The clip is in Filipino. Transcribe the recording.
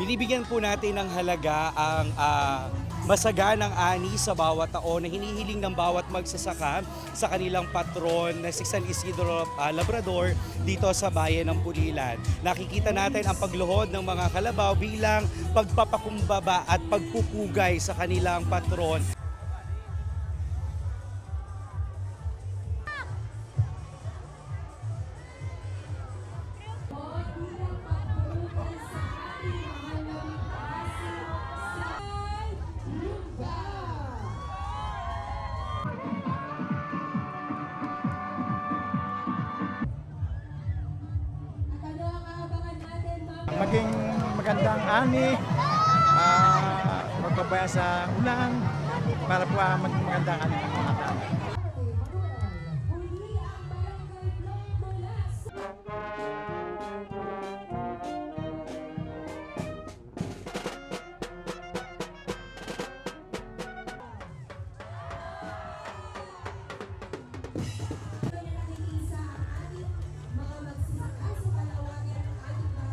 Binibigyan po natin ng halaga ang ah, masaganang ani sa bawat taon na hinihiling ng bawat magsasaka sa kanilang patron na si San Isidro ah, Labrador dito sa bayan ng Pulilan. Nakikita natin ang pagluhod ng mga kalabaw bilang pagpapakumbaba at pagpupugay sa kanilang patron. Maging magandang ani, ah, magpabaya sa ulan, para po ah, magandang ani ng mga tao.